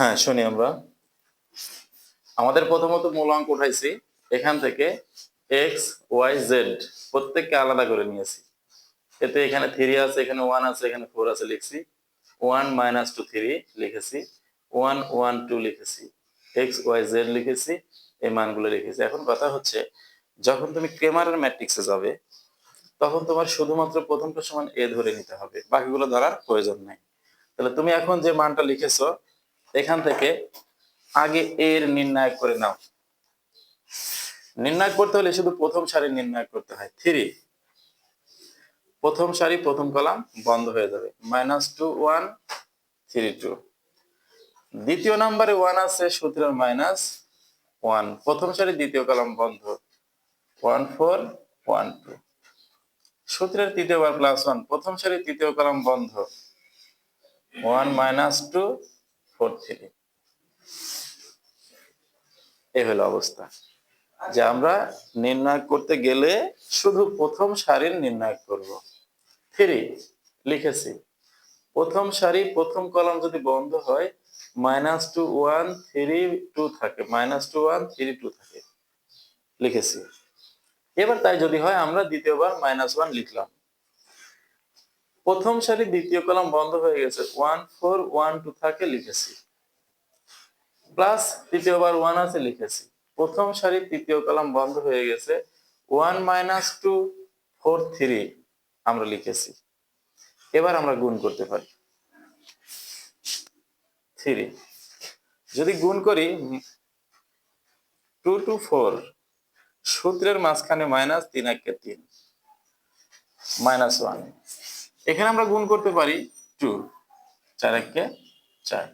হ্যাঁ শুনি আমরা। আমাদের প্রথমত মূলাঙ্ক উঠাইছি এখান থেকে এক্স ওয়াই জেড প্রত্যেককে আলাদা করে নিয়েছি। এতে এখানে থ্রি আছে, এখানে ওয়ান আছে, এখানে ফোর আছে লিখছি। ওয়ান মাইনাস টু থ্রি লিখেছি। ওয়ান ওয়ান টু লিখেছি। এক্স ওয়াই জেড লিখেছি, এই মানগুলো লিখেছি। এখন কথা হচ্ছে, যখন তুমি ক্রেমারের ম্যাট্রিক্সে যাবে, তখন তোমার শুধুমাত্র প্রথমটা সমান এ ধরে নিতে হবে। বাকিগুলো ধরার প্রয়োজন নাই। তাহলে তুমি এখন যে মানটা লিখেছো এখান থেকে আগে এর নির্ণয় করে নাও। নির্ণয় করতে হলে শুধু প্রথম সারি নির্ণয় করতে হয়। থ্রি। প্রথম সারি, প্রথম কলাম বন্ধ হয়ে যাবে। Minus two, one, three, two. দ্বিতীয় নাম্বারে ওয়ান আছে সুতরাং মাইনাস ওয়ান। প্রথম সারি, দ্বিতীয় কলাম বন্ধ। One, four, one, two. সূত্রের তৃতীয়বার প্লাস ওয়ান প্রথম সারি, তৃতীয় কলাম বন্ধ। ওয়ান মাইনাস টু ফোর এই হলো অবস্থা। যে আমরা নির্ণয় করতে গেলে শুধু প্রথম সারির নির্ণয় করব। থ্রি, লিখেছি। প্রথম সারি, প্রথম কলাম যদি বন্ধ হয় minus two one three two থাকে। Minus two one three two থাকে। লিখেছি। এবার তাই যদি হয়, আমরা দ্বিতীয়বার মাইনাস ওয়ান লিখলাম। প্রথম সারি দ্বিতীয় কলাম বন্ধ হয়ে গেছে। ওয়ান ফোর ওয়ান টু থাকে লিখেছি। প্লাস তৃতীয়বার ওয়ান আছে লিখেছি। প্রথম সারি তৃতীয় কলাম বন্ধ হয়ে গেছে। One minus two four three আমরা লিখেছি। এবার আমরা গুণ করতে পারি। থ্রি যদি গুণ করি টু টু ফোর সূত্রের মাঝখানে মাইনাস তিন একে তিন। মাইনাস ওয়ান এখানে আমরা গুণ করতে পারি টু চার একে চার।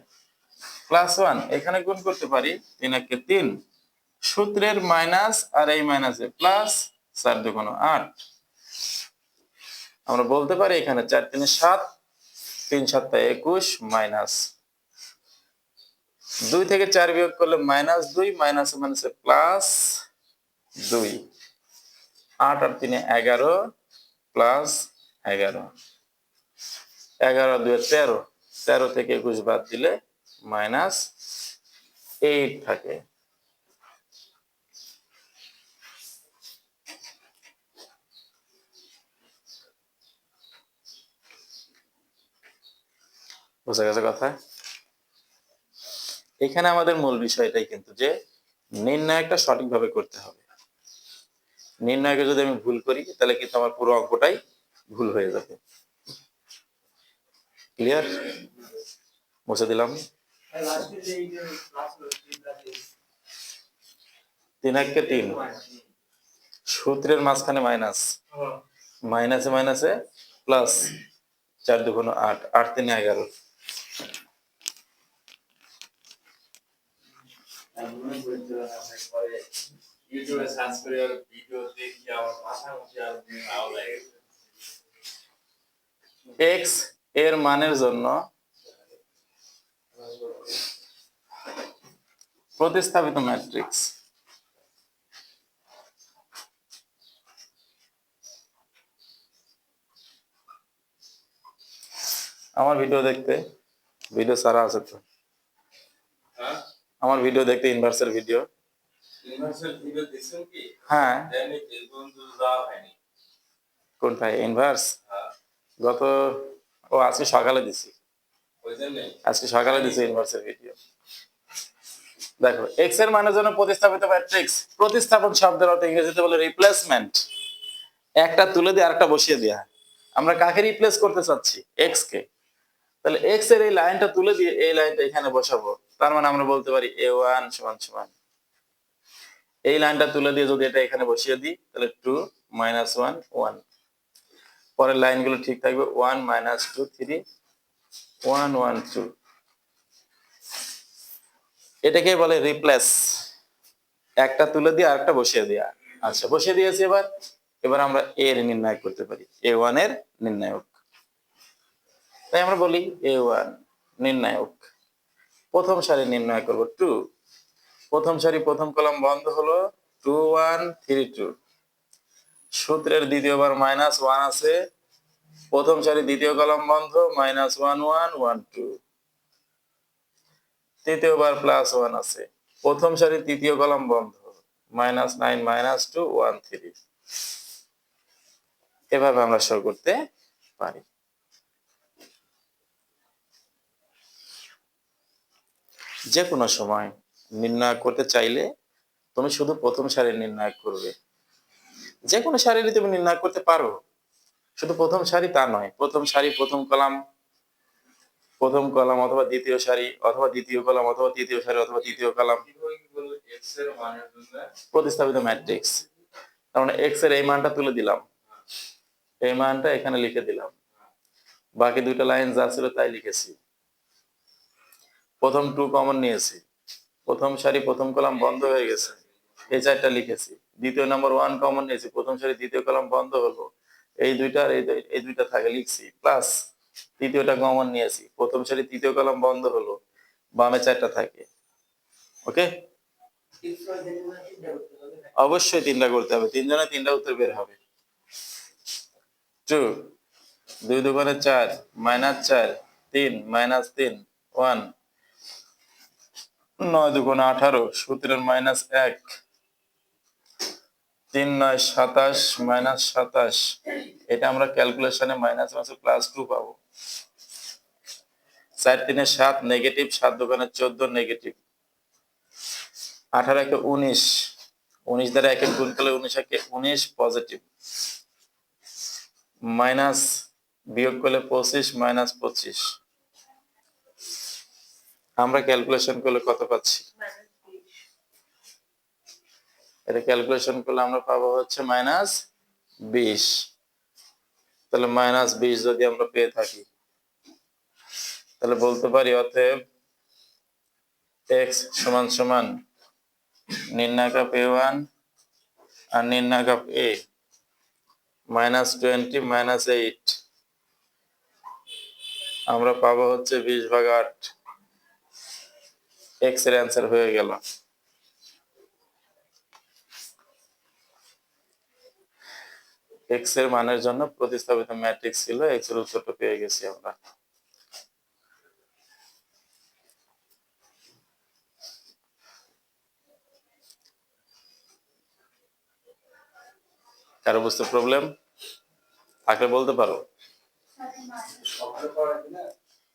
প্লাস ওয়ান এখানে গুণ করতে পারি তিন একে তিন। সূত্রের মাইনাস আর এই মাইনাসে প্লাস চার দুগুণ আট। আমরা বলতে পারি এখানে চার তিনে সাত, তিন সাতটা একুশ মাইনাস দুই থেকে চার বিয়োগ করলে মাইনাস দুই মাইনাস মাইনাসে প্লাস দুই। আট আর তিনে এগারো প্লাস এগারো। এগারো দুই তেরো। তেরো থেকে একুশ বাদ দিলে মাইনাস এইট থাকে। বোঝা গেছে কথা? এখানে আমাদের মূল বিষয়টাই কিন্তু যে নির্ণয়টা সঠিকভাবে করতে হবে। নির্ণয়কে যদি আমি ভুল করি, তাহলে কিন্তু আমার পুরো অঙ্কটাই ভুল হয়ে যাবে। ক্লিয়ার মুছে দিলাম। তিন একে তিন। সূত্রের মাঝখানে মাইনাস মাইনাসে মাইনাসে প্লাস চার দুগুণ আট। আট তিনে এগারো। ইউটিউবে ভিডিও দেখি এক্স এর মানের জন্য প্রতিস্থাপিত ম্যাট্রিক্স। আমার ভিডিও দেখতে ভিডিও সারা আছে তো? হ্যাঁ? আমার ভিডিও দেখতে ইনভার্সের ভিডিও। হ্যাঁ। দেয়নি ফেসবুক যাওয়া হয়নি। কোনটা ইনভার্স? হ্যাঁ। গত ও, আজকে সকালে দিছি। আজকে সকালে দিছি ইনভার্সের ভিডিও দেখো এক্সের মানের জন্য প্রতিস্থাপিত ম্যাট্রিক্স প্রতিস্থাপন শব্দের অর্থ ইংরেজিতে বলে রিপ্লেসমেন্ট একটা তুলে দিয়ে আরেকটা বসিয়ে দেওয়া আমরা কাকে রিপ্লেস করতে চাচ্ছি? এক্স কে। তাহলে এক্সের এই লাইনটা তুলে দিয়ে এই লাইনটা এখানে বসাবো। তার মানে আমরা বলতে পারি এ ওয়ান সমান সমান। এই লাইনটা তুলে দিয়ে যদি এটা এখানে বসিয়ে দিই, তাহলে টু মাইনাস ওয়ান ওয়ান পরের লাইনগুলো ঠিক থাকবে one minus two three one one two এটাকে বলে রিপ্লেস একটা তুলে দিয়ে আরেকটা বসিয়ে দেওয়া আচ্ছা বসিয়ে দিয়েছি এবার। এবার আমরা এ এর নির্ণয় করতে পারি। এ ওয়ানের নির্ণায়ক। তাই আমরা বলি এ ওয়ান নির্ণায়ক। প্রথম সারি নির্ণয় করব টু প্রথম সারি প্রথম কলাম বন্ধ হলো টু ওয়ান থ্রি টু সূত্রের দ্বিতীয়বার মাইনাস ওয়ান আছে। প্রথম সারি দ্বিতীয় কলম বন্ধ minus one one one two তৃতীয়বার প্লাস ওয়ান আছে। প্রথম সারি তৃতীয় কলম বন্ধ minus nine minus two one three এভাবে আমরা শো করতে পারি। যে কোনো সময় নির্ণয় করতে চাইলে তুমি শুধু প্রথম সারি নির্ণয় করবে। যে কোনো সারিরই তুমি নির্ণয় করতে পারো। শুধু প্রথম সারি তা নয়, প্রথম সারি প্রথম কলাম প্রথম কলাম অথবা দ্বিতীয় সারি অথবা দ্বিতীয় কলাম, অথবা তৃতীয় সারি অথবা তৃতীয় কলাম। প্রতিস্থাপিত ম্যাট্রিক্স মানে এক্সের এই মানটা তুলে দিলাম। এই মানটা এখানে লিখে দিলাম। বাকি দুইটা লাইন যা ছিল তাই লিখেছি। প্রথম টু কমন নিয়েছি। প্রথম সারি প্রথম কলাম বন্ধ হয়ে গেছে। এই চারটা লিখেছি। দ্বিতীয় নম্বর ওয়ান কমন নিয়েছি, প্রথম সারি দ্বিতীয় কলাম বন্ধ হলো। এই দুইটা এই দুইটা থাকে লিখছি। প্লাস তৃতীয়টা কমন নিয়েছি, প্রথম সারি তৃতীয় কলাম বন্ধ হলো, বামে চারটা থাকে। ওকে অবশ্যই তিনটা করতে হবে, তিনজনে তিনটা উত্তর বের হবে। টু দুই দোকানে চার মাইনাস চার, তিন মাইনাস তিন ওয়ান নয় দুগুণে আঠারো, সূত্রের মাইনাস এক। তিন নয়, সাতাশ মাইনাস সাতাশ। এটা আমরা ক্যালকুলেশনে মাইনাস মাসে প্লাস টু পাবো। চার তিনে সাত নেগেটিভ সাত, দোকানে চোদ্দ নেগেটিভ আঠারো একে উনিশ। উনিশ দ্বারা একে গুণ করলে উনিশ একে উনিশ পজিটিভ মাইনাস বিয়োগ করলে পঁচিশ মাইনাস পঁচিশ। আমরা ক্যালকুলেশন করলে কত পাচ্ছি? এটা ক্যালকুলেশন করলে আমরা পাবো হচ্ছে মাইনাস বিশ। তাহলে মাইনাস বিশ যদি আমরা পেয়ে থাকি, তাহলে বলতে পারি অতএব এক্স সমান সমান নির্ণায়ক অফ এ ওয়ান আর নির্ণায়ক of A minus twenty minus eight আমরা পাবো হচ্ছে বিশ ভাগ আট। এক্সের অ্যান্সার হয়ে গেল। এক্সের মানের জন্য প্রতিস্থাপিত ম্যাট্রিক্স ছিল এক্সের উত্তরটা পেয়ে গেছি আমরা। কারও বুঝতে প্রবলেম থাকলে বলতে পারো।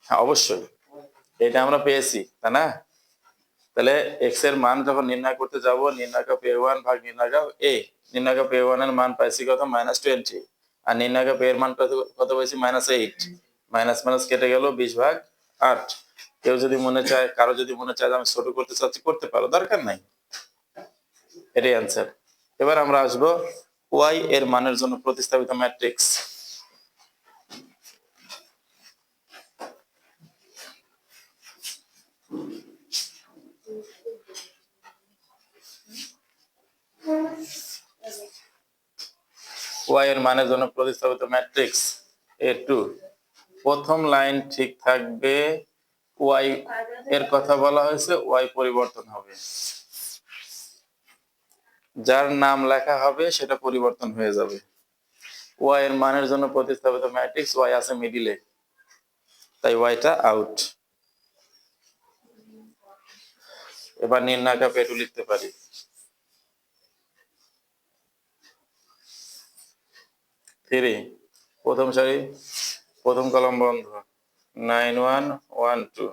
হ্যাঁ অবশ্যই। এটা আমরা পেয়েছি, তাই না? তাহলে এক্সের মান যখন নির্ণয় করতে যাব, নির্ণয় এ ওয়ান ভাগ নির্ণয় অফ এ নির্ণয় এ ওয়ানের মান পাইছি কত? মাইনাস টোয়েন্টি আর নির্ণয় অফ এর মান কত কত পাইছি? মাইনাস এইট মাইনাস মাইনাস কেটে গেল বিশ ভাগ আট। কেউ যদি মনে চায়, কারও যদি মনে চায় আমি ছোট করতে চাচ্ছি, করতে পারো, দরকার নাই। এটাই অ্যান্সার এবার আমরা আসব ওয়াই এর মানের জন্য প্রতিস্থাপিত ম্যাট্রিক্স ওয়াই এর মানের জন্য প্রতিস্থাপিত ম্যাট্রিক্স এ টু প্রথম লাইন ঠিক থাকবে ওয়াই এর কথা বলা হয়েছে, ওয়াই পরিবর্তন হবে। যার নাম লেখা হবে, সেটা পরিবর্তন হয়ে যাবে। ওয়াই এর মানের জন্য প্রতিস্থাপিত ম্যাট্রিক্স ওয়াই আছে মিডিলে তাই ওয়াইটা আউট এবার নির্ণায়ক পেটু লিখতে পারি। থ্রি, প্রথম সারি, প্রথম কলম বন্ধ, নাইন ওয়ান ওয়ান টু।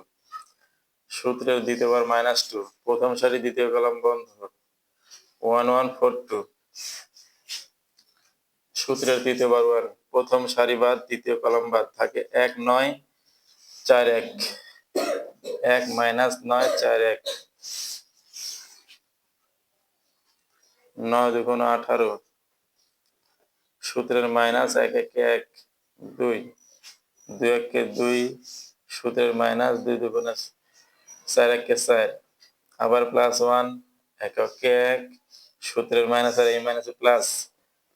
সূত্রের দ্বিতীয়বার মাইনাস টু, প্রথম সারি, দ্বিতীয় কলম বন্ধ, ওয়ান ওয়ান ফোর টু। সূত্রের তৃতীয়বার ওয়ান প্রথম সারি বাদ, দ্বিতীয় কলম বাদ থাকে এক, নয়, চার, এক। এক মাইনাস নয়, চার, এক। নয় দুগুণ আঠারো সূত্রের মাইনাস এক একে এক দুই দুই একে দুই সূত্রের মাইনাস দুই দুগুণে চার একে চার, আবার প্লাস ওয়ান এক একে এক সূত্রের মাইনাস আর এই মাইনাস প্লাস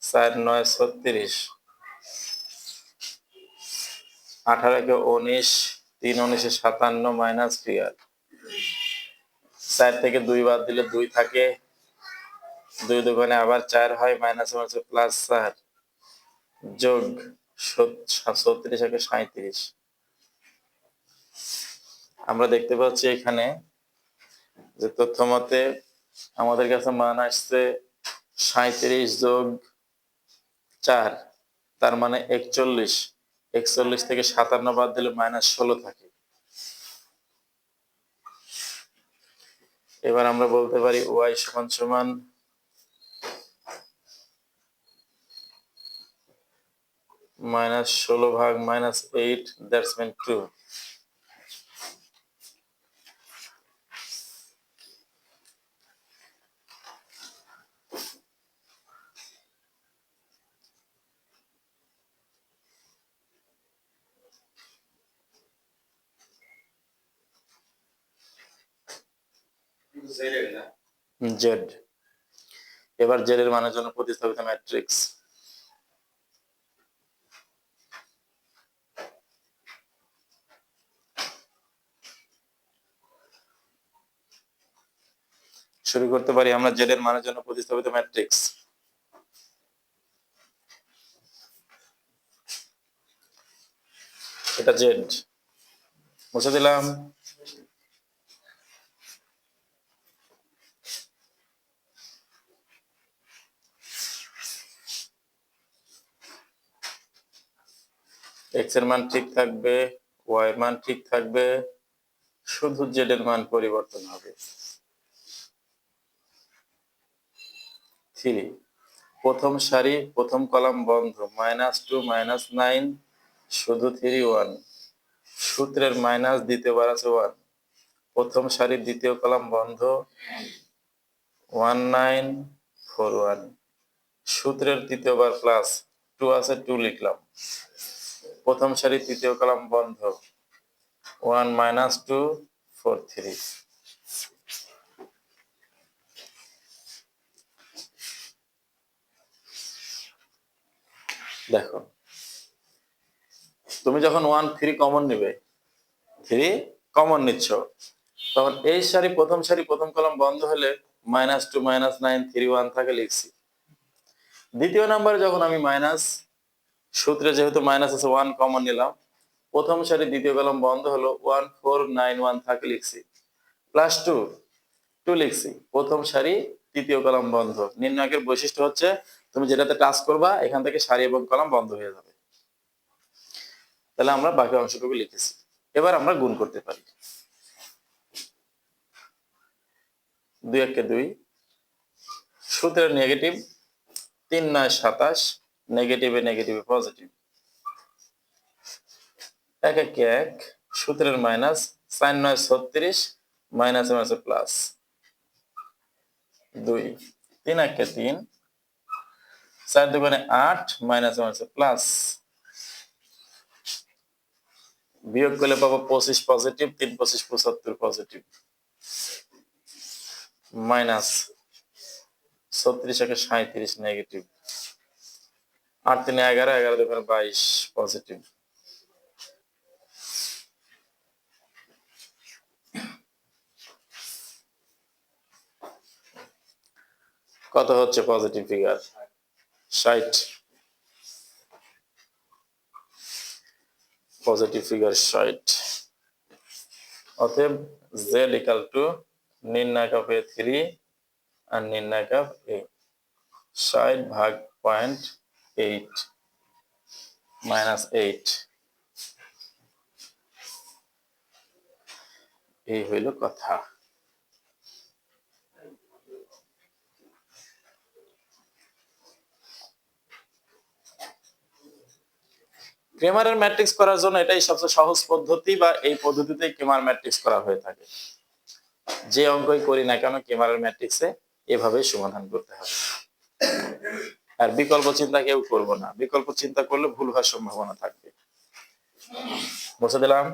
চার, নয়, ছত্রিশ। আঠারো একে উনিশ, তিন উনিশে সাতান্ন মাইনাস ফিয়ার চার থেকে দুই বাদ দিলে দুই থাকে, দুই দোকানে আবার চার হয় মাইনাস মাইনাস প্লাস চার। যোগ ছত্রিশ একে সাঁত্রিশ আমরা দেখতে পাচ্ছি এখানে যে তথ্য মতে আমাদের কাছে মান আসছে সাঁত্রিশ যোগ চার, তার মানে একচল্লিশ। একচল্লিশ থেকে সাতান্ন বাদ দিলে মাইনাস ষোলো থাকে। এবার আমরা বলতে পারি ওয়াই সমান সমান মাইনাস ষোলো ভাগ minus eight, that's mean two. Z. এবার জেড এর মানের জন্য প্রতিস্থাপিত ম্যাট্রিক্স শুরু করতে পারি, আমরা জেড মানের জন্য প্রতিস্থাপিত ম্যাট্রিক্স এটা জেড মুছে দিলাম। এক্সের মান ঠিক থাকবে ওয়াই এর মান ঠিক থাকবে, শুধু জেড এর মান পরিবর্তন হবে। থ্রি প্রথম সারি, প্রথম কলাম বন্ধ মাইনাস টু মাইনাস নাইন শুধু থ্রি ওয়ান সূত্রের মাইনাস দ্বিতীয়বার আছে ওয়ান প্রথম সারির দ্বিতীয় কলাম বন্ধ ওয়ান নাইন ফোর ওয়ান সূত্রের তৃতীয়বার প্লাস টু আছে টু লিখলাম। প্রথম সারি তৃতীয় কলাম বন্ধ one minus two four three দেখো। তুমি যখন ওয়ান থ্রি কমন নিবে থ্রি কমন নিচ্ছ। তখন এই সারি, প্রথম সারি, প্রথম কলাম বন্ধ হলে minus two minus nine three one থাকে লিখছি। দ্বিতীয় নাম্বারে যখন আমি মাইনাস সূত্রে যেহেতু মাইনাস আছে ওয়ান কমন নিলাম, প্রথম সারি, দ্বিতীয় কলম বন্ধ হলো ওয়ান ফোর নাইন ওয়ান থাকে লিখছি। প্লাস টু টু লিখছি। প্রথম সারি, তৃতীয় কলম বন্ধ। নির্ণায়কের বৈশিষ্ট্য হচ্ছে তুমি যেটাতে টাচ করবা, এখান থেকে সারি এবং কলম বন্ধ হয়ে যাবে। তাহলে আমরা বাকি অংশটুকু লিখেছি। এবার আমরা গুণ করতে পারি। দুই একে দুই। সূত্রের নেগেটিভ তিন নয় সাতাশ নেগেটিভে নেগেটিভে পজিটিভ এক এক এক, সূত্রের মাইনাস সাইন নয় ছত্রিশ মাইনাসে মাইনাসে প্লাস দুই। তিন একে তিন চার দোকানে আট মাইনাসে মাইনাসে প্লাস বিয়োগ করলে পাবো পঁচিশ পজিটিভ তিন পঁচিশ পঁচাত্তর পজিটিভ মাইনাস ছত্রিশ একে সাঁত্রিশ নেগেটিভ আট তিনে এগারো এগারো দোকানে বাইশ পজিটিভ কত হচ্ছে পজিটিভ ফিগার ষাট পজিটিভ ফিগার ষাট অতএব জেড ইকাল টু নির্ণায়ক অফ এ থ্রি আর নির্ণায়ক অফ এ ষাট ভাগ পয়েন্ট এইট মাইনাস এইট এই হইল কথা। ক্রেমারের ম্যাট্রিক্স করার জন্য এটাই সবচেয়ে সহজ পদ্ধতি বা এই পদ্ধতিতে ক্রেমার ম্যাট্রিক্স করা হয়ে থাকে। যে অঙ্কই করি না কেন ক্রেমারের ম্যাট্রিক্সে এভাবে সমাধান করতে হবে আর বিকল্প চিন্তা কেউ করব না। বিকল্প চিন্তা করলে ভুল হওয়ার সম্ভাবনা থাকবে। বুঝে দিলাম।